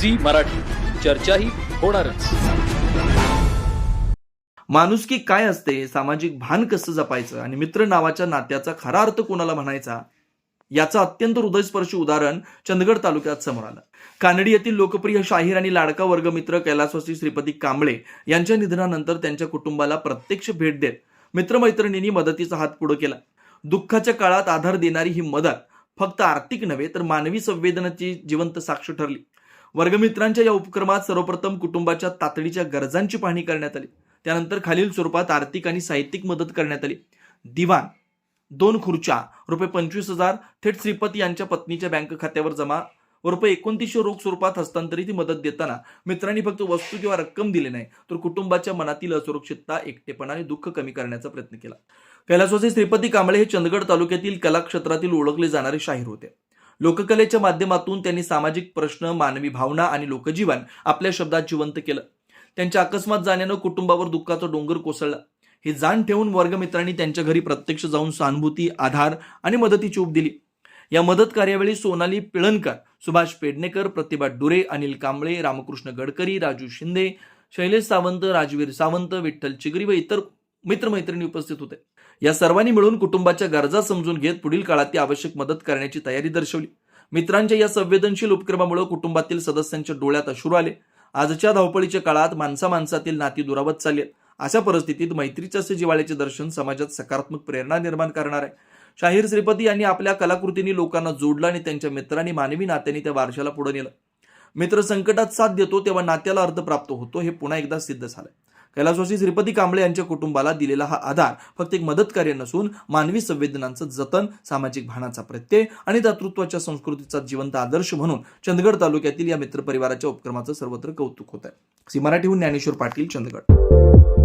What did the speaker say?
Zee Marathi. चर्चाही होणारच. माणुसकी काय असते सामाजिक भान कसं जपायचं आणि मित्र नावाच्या नात्याचा खरा अर्थ कोणाला म्हणायचा? याचं अत्यंत हृदयस्पर्शी उदाहरण चंदगड तालुक्यात समोर आलं. कानडी येथील लोकप्रिय शाहीर आणि लाडका वर्गमित्र कैलासवासी श्रीपती कांबळे यांच्या निधनानंतर त्यांच्या कुटुंबाला प्रत्यक्ष भेट देत मित्रमैत्रिणींनी मदतीचा हात पुढे केला. दुःखाच्या काळात आधार देणारी ही मदत फक्त आर्थिक नव्हे तर मानवी संवेदनाची जिवंत साक्ष ठरली. वर्गमित्रांच्या या उपक्रमात सर्वप्रथम कुटुंबाच्या तातडीच्या गरजांची पाहणी करण्यात आली. त्यानंतर खालील स्वरूपात आर्थिक आणि साहित्यिक मदत करण्यात आली. दिवाण दोन खुर्च्या रुपये पंचवीस हजार थेट श्रीपती यांच्या पत्नीच्या बँक खात्यावर जमा व रुपये एकोणतीसशे रोख स्वरूपात हस्तांतरित मदत देताना मित्रांनी फक्त वस्तू किंवा रक्कम दिली नाही तर कुटुंबाच्या मनातील असुरक्षितता एकटेपणा आणि दुःख कमी करण्याचा प्रयत्न केला. कैलासवासी श्रीपती कांबळे हे चंदगड तालुक्यातील कला क्षेत्रातील ओळखले जाणारे शाहीर होते. लोककलेच्या माध्यमातून त्यांनी सामाजिक प्रश्न मानवी भावना आणि लोकजीवन आपल्या शब्दात जिवंत केलं. त्यांच्या अकस्मात जाण्यानं कुटुंबावर दुःखाचा डोंगर कोसळला. हे जाण ठेवून वर्गमित्रांनी त्यांच्या घरी प्रत्यक्ष जाऊन सहानुभूती आधार आणि मदतीची ऊब दिली. या मदत कार्यावेळी सोनाली पिळणकर सुभाष पेडणेकर प्रतिभा डुरे अनिल कांबळे रामकृष्ण गडकरी राजू शिंदे शैलेश सावंत राजवीर सावंत विठ्ठल चिगरी व इतर मित्रमैत्रिणी उपस्थित होते. या सर्वांनी मिळून कुटुंबाच्या गरजा समजून घेत पुढील काळात ती आवश्यक मदत करण्याची तयारी दर्शवली. मित्रांच्या या संवेदनशील उपक्रमामुळे कुटुंबातील सदस्यांच्या डोळ्यात अश्रू आले. आजच्या धावपळीच्या काळात माणसा माणसातील नाती दुरावत चालली अशा परिस्थितीत मैत्रीच्या असे जिवाळ्याचे दर्शन समाजात सकारात्मक प्रेरणा निर्माण करणार आहे. शाहीर श्रीपती यांनी आपल्या कलाकृतींनी लोकांना जोडलं आणि त्यांच्या मित्रांनी मानवी नात्यांनी त्या वारशाला पुढे नेलं. मित्र संकटात साथ देतो तेव्हा नात्याला अर्थ प्राप्त होतो हे पुन्हा एकदा सिद्ध झालंय. कैलासवासी श्रीपती कांबळे यांच्या कुटुंबाला दिलेला हा आधार फक्त एक मदत कार्य नसून मानवी संवेदनांचं जतन सामाजिक भानाचा प्रत्यय आणि दातृत्वाच्या संस्कृतीचा जिवंत आदर्श म्हणून चंदगड तालुक्यातील या मित्रपरिवाराच्या उपक्रमाचं सर्वत्र कौतुक होत आहे सी मराठीहून ज्ञानेश्वर पाटील चंदगड.